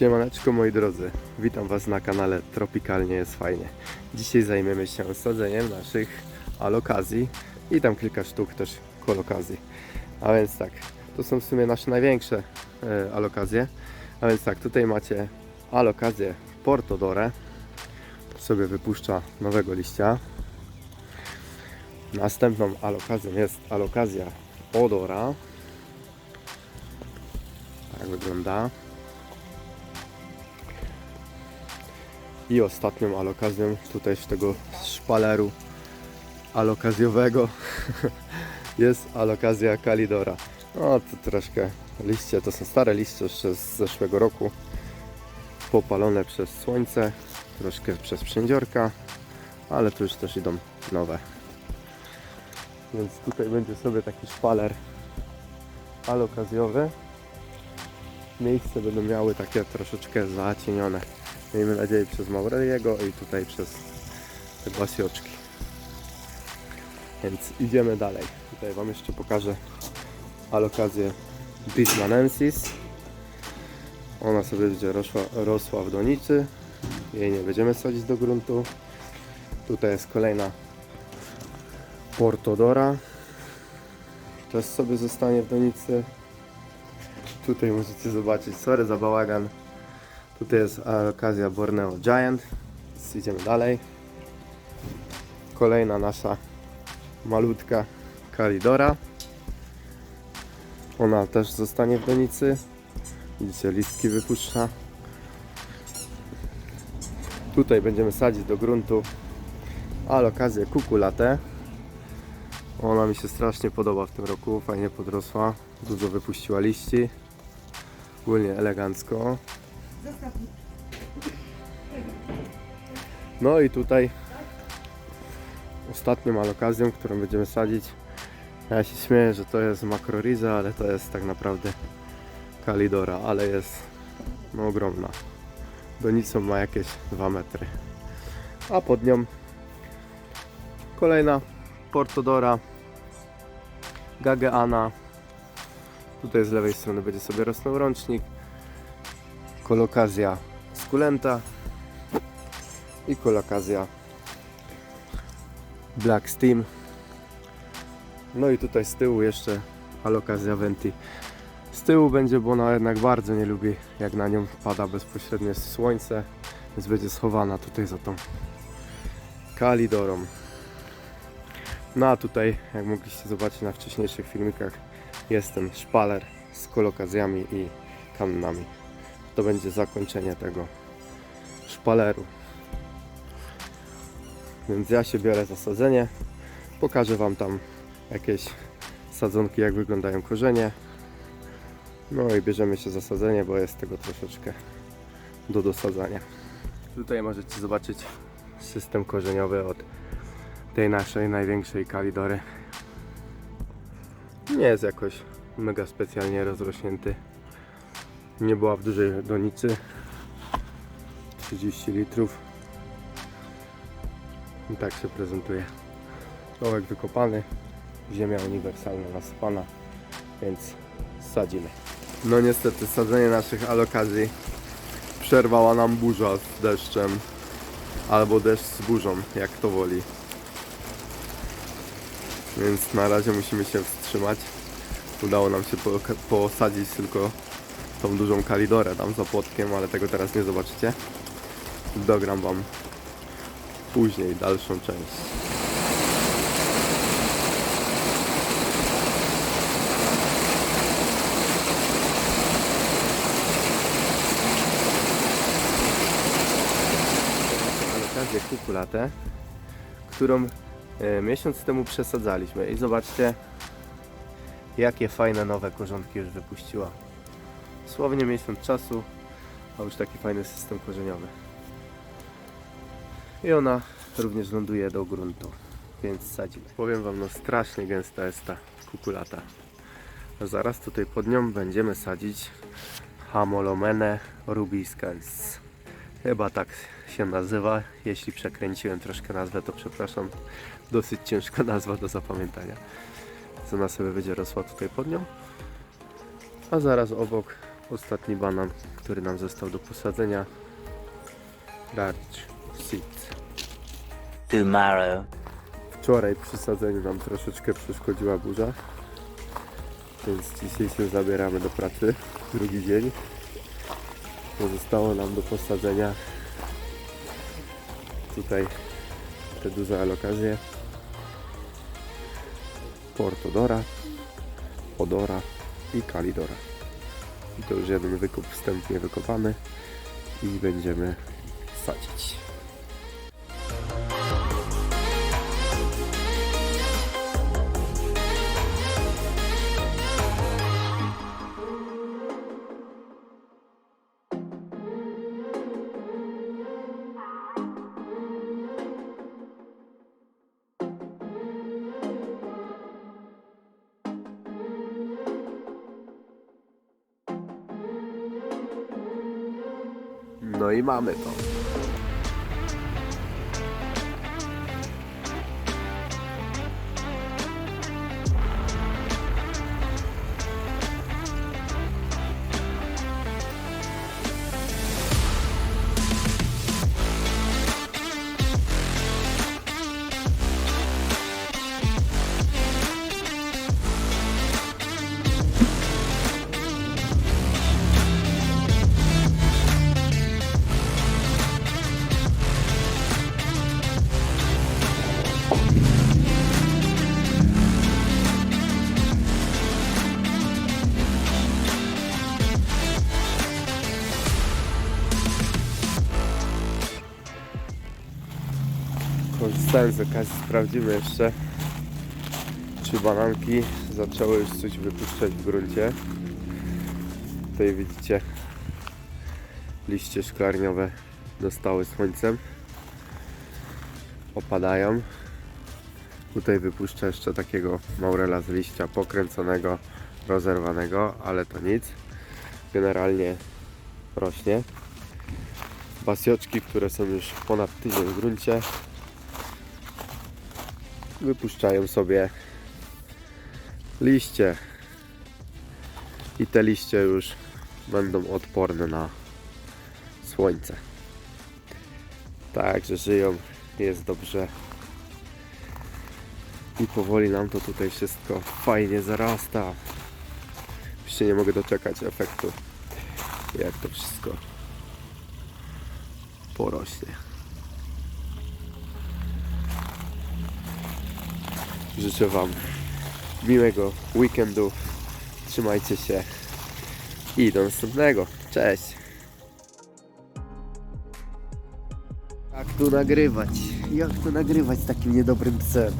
Siemaneczko moi drodzy, witam Was na kanale Tropikalnie jest fajnie. Dzisiaj zajmiemy się sadzeniem naszych alokazji i tam kilka sztuk też kolokazji. A więc tak, to są w sumie nasze największe e, alokazje. A więc tak, tutaj macie alokazję Portodore. Sobie wypuszcza nowego liścia. Następną alokazją jest alokazja Odora. Tak wygląda. I ostatnią alokazją tutaj z tego szpaleru alokazjowego jest alokazja Kalidora. No to troszkę liście, to są stare liście jeszcze z zeszłego roku. Popalone przez słońce, troszkę przez przędziorka, ale tu już też idą nowe. Więc tutaj będzie sobie taki szpaler alokazjowy. Miejsce będą miały takie troszeczkę zacienione. Miejmy nadzieję przez Maureliego i tutaj przez te basioczki. Więc idziemy dalej. Tutaj Wam jeszcze pokażę alokację Bismanensis. Ona sobie będzie rosła, rosła w donicy. Jej nie będziemy sadzić do gruntu. Tutaj jest kolejna Portodora. Też sobie zostanie w donicy. Tutaj możecie zobaczyć, sorry za bałagan. Tutaj jest okazja Borneo Giant. Idziemy dalej. Kolejna nasza malutka Kalidora. Ona też zostanie w donicy. Widzicie, listki wypuszcza. Tutaj będziemy sadzić do gruntu alokazję kukulatę. Ona mi się strasznie podoba w tym roku, fajnie podrosła, dużo wypuściła liści. Ogólnie elegancko. No i tutaj ostatnią alokacją, którą będziemy sadzić. Ja się śmieję, że to jest makroriza, ale to jest tak naprawdę kalidora, ale jest no, ogromna. Donicą ma jakieś 2 metry. A pod nią kolejna Portodora Gageana. Tutaj z lewej strony będzie sobie rosnął rącznik. Kolokazja Skulenta i kolokazja Black Steam. No i tutaj z tyłu jeszcze alokazja Venti. Z tyłu będzie, bo ona jednak bardzo nie lubi, jak na nią pada bezpośrednie słońce, więc będzie schowana tutaj za tą kalidorą. No a tutaj, jak mogliście zobaczyć na wcześniejszych filmikach, jest ten szpaler z kolokazjami i kannami. To będzie zakończenie tego szpaleru. Więc ja się biorę za sadzenie. Pokażę Wam tam jakieś sadzonki, jak wyglądają korzenie. No i bierzemy się za sadzenie, bo jest tego troszeczkę do dosadzania. Tutaj możecie zobaczyć system korzeniowy od tej naszej największej kalidory. Nie jest jakoś mega specjalnie rozrośnięty. Nie była w dużej donicy. 30 litrów. I tak się prezentuje. Dołek wykopany, ziemia uniwersalna nasypana, więc sadzimy. No niestety sadzenie naszych alokazji przerwała nam burza z deszczem albo deszcz z burzą, jak to woli. Więc na razie musimy się wstrzymać. Udało nam się po, posadzić tylko tą dużą kalidorę tam za płotkiem, ale tego teraz nie zobaczycie. Dogram Wam później dalszą część. Alokację kukulatę, którą e, miesiąc temu przesadzaliśmy i zobaczcie jakie fajne nowe korzonki już wypuściła. Słownie miesiąc czasu, a już taki fajny system korzeniowy. I ona również ląduje do gruntu, więc sadzimy. Powiem Wam, no strasznie gęsta jest ta kukulata. A zaraz tutaj pod nią będziemy sadzić Hamolomene rubiscens. Chyba tak się nazywa. Jeśli przekręciłem troszkę nazwę, to przepraszam. Dosyć ciężka nazwa do zapamiętania. Co ona sobie będzie rosła tutaj pod nią. A zaraz obok Ostatni banan, który nam został do posadzenia. Large seed. tomorrow. Wczoraj przy sadzeniu nam troszeczkę przeszkodziła burza. Więc dzisiaj się zabieramy do pracy. Drugi dzień. Pozostało nam do posadzenia tutaj te duże alokazje. Portodora, Odora i Kalidora. I to już jeden wykup wstępnie wykopany i będziemy sadzić. No i mamy to. Korzystając z okazji sprawdzimy jeszcze czy bananki zaczęły już coś wypuszczać w gruncie. Tutaj widzicie liście szklarniowe dostały słońcem. Opadają. Tutaj wypuszczę jeszcze takiego maurela z liścia pokręconego, rozerwanego, ale to nic. Generalnie rośnie. Basioczki, które są już ponad tydzień w gruncie, wypuszczają sobie liście i te liście już będą odporne na słońce. Także żyją, jest dobrze i powoli nam to tutaj wszystko fajnie zarasta. Się nie mogę doczekać efektu, jak to wszystko porośnie. Życzę Wam miłego weekendu. Trzymajcie się i do następnego. Cześć! Jak tu nagrywać? Jak tu nagrywać z takim niedobrym psem?